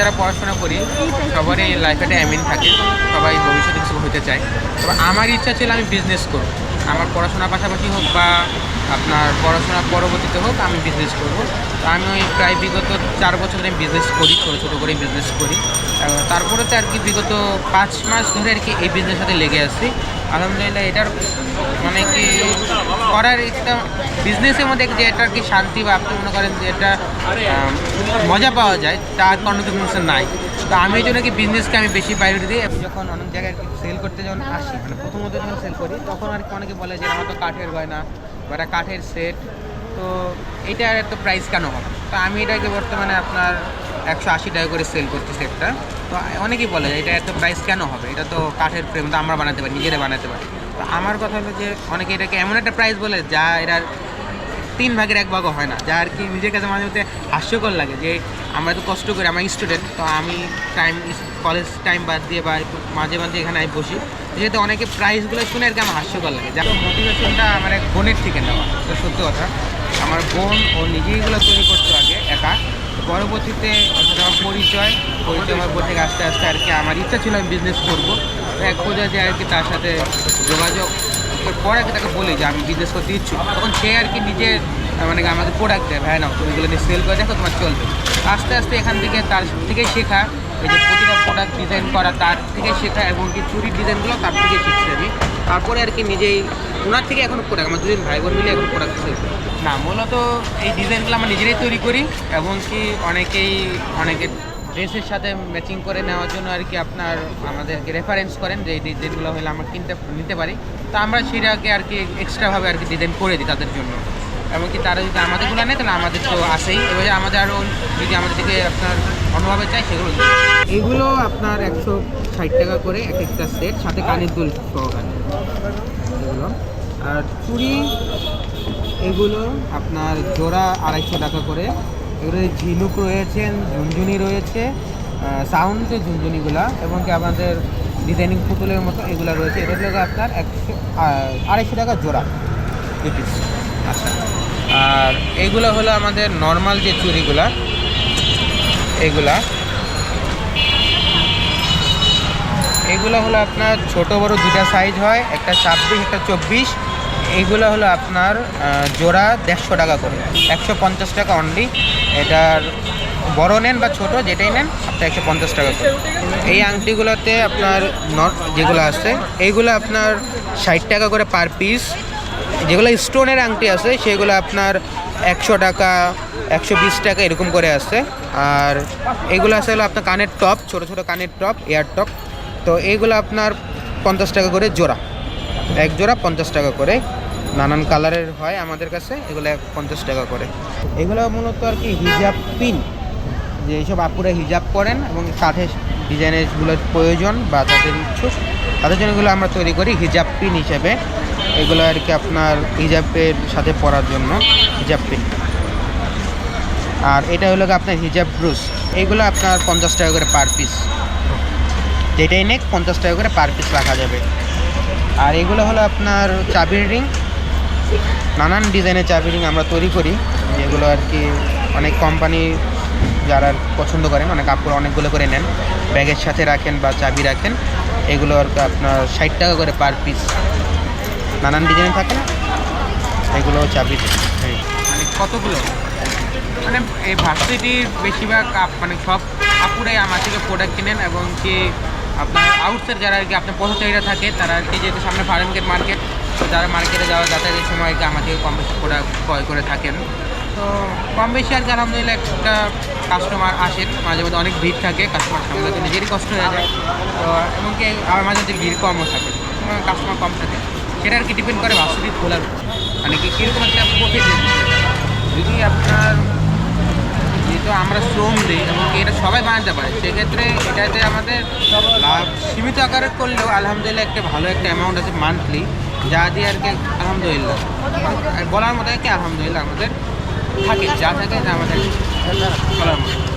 যারা পড়াশোনা করি, সবারই লাইফে একটা অ্যামিন থাকে, সবাই ভবিষ্যতে কিছু হতে চায়। তবে আমার ইচ্ছা ছিল আমি বিজনেস করব। আমার পড়াশোনার পাশাপাশি হোক বা আপনার পড়াশোনার পরবর্তীতে হোক, আমি বিজনেস করব। তো আমি ওই প্রায় বিগত চার বছর ধরে বিজনেস করি, ছোটো ছোটো করে বিজনেস করি। তারপরে তো আর কি বিগত পাঁচ মাস ধরে আর কি এই বিজনেসের সাথে লেগে আসছি আলহামদুলিল্লাহ, এটার মানে কি করার একটা বিজনেসের মধ্যে যে এটা আর কি শান্তি বা আপনি মনে করেন যে এটা মজা পাওয়া যায় তার কোনো বিজনেসে নাই। তো আমি এই জন্য কি বিজনেসকে আমি বেশি প্রায়োরিটি দিই যখন অনেক জায়গায় সেল করতে যখন আসি মানে প্রথমত যখন সেল করি, তখন আর কি অনেকে বলে যে আমার তো কাঠের গয়না বা একটা কাঠের সেট তো এইটার এত প্রাইস কেন হবে? তো আমি এটাকে বর্তমানে আপনার একশো আশি টাকা করে সেল করছি সেটটা তো অনেকেই বলে যে এটা এত প্রাইস কেন হবে? এটা তো কাঠের ফ্রেম তো আমরা বানাতে পারি, নিজেরা বানাতে পারি। তো আমার কথা হলো যে অনেকে এটাকে এমন একটা প্রাইস বলে যা এটার তিন ভাগের এক ভাগও হয় না। যা আর কি নিজের কাছে মাঝে মধ্যে হাস্যকর লাগে যে আমরা তো কষ্ট করি, আমার স্টুডেন্ট তো আমি টাইম কলেজ টাইম বাদ দিয়ে বা একটু মাঝে মাঝে এখানে আমি বসি। যেহেতু অনেকে প্রাইসগুলো শুনে আর কি আমার হাস্যকর লাগে। যা মোটিভেশনটা আমার এক বোনের থেকে নেওয়া তো সত্যি কথা, আমার বোন ও নিজেই এগুলো তৈরি করতো আগে একা। পরবর্তীতে সাথে আমার পরিচয় পরিচয় আমার পর থেকে আস্তে আস্তে আর কি আমার ইচ্ছা ছিল আমি বিজনেস করব। এক পর্যায়ে যে আর কি তার সাথে যোগাযোগ পরে আর কি তাকে বলি যে আমি বিজনেস করতে ইচ্ছুক। তখন সে আর কি নিজে আহ, মানে আমাকে প্রোডাক্ট দেয় ভাই নাও তুমি এগুলো নিয়ে সেল করে দেখো তোমার চলবে। আস্তে আস্তে এখান থেকে তার থেকে শেখা এই যে প্রতিটা প্রোডাক্ট ডিজাইন করা তার থেকে শেখা এবং কি চুরির ডিজাইনগুলো তার থেকে শিখছি আমি। তারপরে আর কি নিজেই, ওনার থেকে এখন প্রোডাক্ট আমার দুজন ভাই বোন মিলে এখন প্রোডাক্ট না, মূলত এই ডিজাইনগুলো আমরা নিজেরাই তৈরি করি, এবং কি অনেকেই, অনেকে ড্রেসের সাথে ম্যাচিং করে নেওয়ার জন্য আর কি আপনার, আমাদেরকে রেফারেন্স করেন যে এই ডিজাইনগুলো হলে আমরা কিনতে, নিতে পারি। তা আমরা সেটাকে আর কি এক্সট্রাভাবে আর কি ডিজাইন করে দিই তাদের জন্য। এমনকি তারা যদি আমাদেরগুলো নেয় তাহলে আমাদের তো আসেই এবারে আমাদের আরও যদি আমাদের থেকে আপনার অন্যভাবে চাই সেগুলো। এগুলো আপনার একশো ষাট টাকা করে এক একটা সেট সাথে কানের দুল সহকারে এগুলো। আর চুড়ি এগুলো আপনার জোড়া আড়াইশো টাকা করে। এগুলো ঝিনুক রয়েছেন ঝুনঝুনি রয়েছে সাউন্ড যে ঝুনঝুনিগুলা এবং কি আমাদের ডিজাইনিং পুতুলের মতো এগুলো রয়েছে। এটা হলো আপনার একশো আড়াইশো টাকা জোড়া। আচ্ছা। আর এগুলো হলো আমাদের নর্মাল যে চুড়িগুলা এগুলা এগুলো হলো আপনার ছোট বড় দুটা সাইজ হয়, একটা ছাব্বিশ, একটা চব্বিশ। এইগুলো হলো আপনার জোড়া দেড়শো টাকা করে। একশো পঞ্চাশ টাকা অনলি এটার বড় নেন বা ছোট, যেটাই নেন, আপনার একশো পঞ্চাশ টাকা করে। এই আংটিগুলোতে আপনার যেগুলো আছে, এইগুলো আপনার ষাট টাকা করে পার পিস যেগুলো স্টোনের আংটি আছে, সেগুলো আপনার একশো টাকা, একশো বিশ টাকা এরকম করে আছে আর এগুলো আছে হলো আপনার কানের টপ, ছোট ছোট কানের টপ, এয়ার টপ। তো এইগুলো আপনার পঞ্চাশ টাকা করে জোড়া। এক জোড়া পঞ্চাশ টাকা করে। নানান কালারের হয় আমাদের কাছে, এগুলো পঞ্চাশ টাকা করে। এগুলো মূলত আর কি হিজাব পিন। যে এইসব আপুরা হিজাব করেন এবং কাঠের ডিজাইনেরগুলোর প্রয়োজন বা তাদের ইচ্ছুক, তাদের জন্য এগুলো আমরা তৈরি করি হিজাব পিন হিসেবে। এগুলো আর কি আপনার হিজাবের সাথে পরার জন্য, হিজাব পিন আর এটা হলো আপনার হিজাব ব্রুস এইগুলো আপনার পঞ্চাশ টাকা করে পার পিস। যেটাই নেক, পঞ্চাশ টাকা করে পার পিস রাখা যাবে। আর এগুলো হলো আপনার চাবির রিং। নানান ডিজাইনের চাবি রিং আমরা তৈরি করি। যেগুলো আর কি অনেক কোম্পানি যারা পছন্দ করেন অনেক কাপড় অনেকগুলো করে নেন। ব্যাগের সাথে রাখেন বা চাবি রাখেন। এগুলো আর আপনার ষাট টাকা করে পার পিস। নানান ডিজাইন থাকে না? এগুলো চাবি মানে কতগুলো? মানে এই ভার্সিটির বেশিরভাগ মানে সব আপুরাই আমার থেকে প্রোডাক্ট কেনেন এবং কি আপনার আউটসাইড যারা আর কি আপনার পথচারীরা থাকে, তারা আর কি যেহেতু সামনে ফার্মগেট মার্কেট তো যারা মার্কেটে যাওয়া, যাতায়াতের সময় আর কি আমার থেকে কম বেশি প্রোডাক্ট ক্রয় করে থাকেন। তো কম বেশি আর কি আলহামদুলিল্লাহ একটা কাস্টমার আসেন, মাঝে মধ্যে অনেক ভিড় থাকে কাস্টমার সামনে তো নিজেরই কষ্ট হয়ে যায়। তো এমনকি আমার মাঝে মধ্যে ভিড় কমও থাকে কাস্টমার কম থাকে। সেটা আর কি ডিপেন্ড করে ভার্সিটি খোলার। মানে কি, কীরকম একটা প্রফিট যদি আপনার যেহেতু আমরা শ্রম দিই এবং এটা সবাই বানাতে পারে, সেক্ষেত্রে এটাতে আমাদের লাভ সীমিত আকারে করলেও আলহামদুলিল্লাহ একটা ভালো একটা অ্যামাউন্ট আছে মান্থলি যা দিয়ে আর কি আলহামদুলিল্লাহ। বলার মতো কি আলহামদুলিল্লাহ আমাদের থাকে, যা থাকে আমাদের বলার মতো।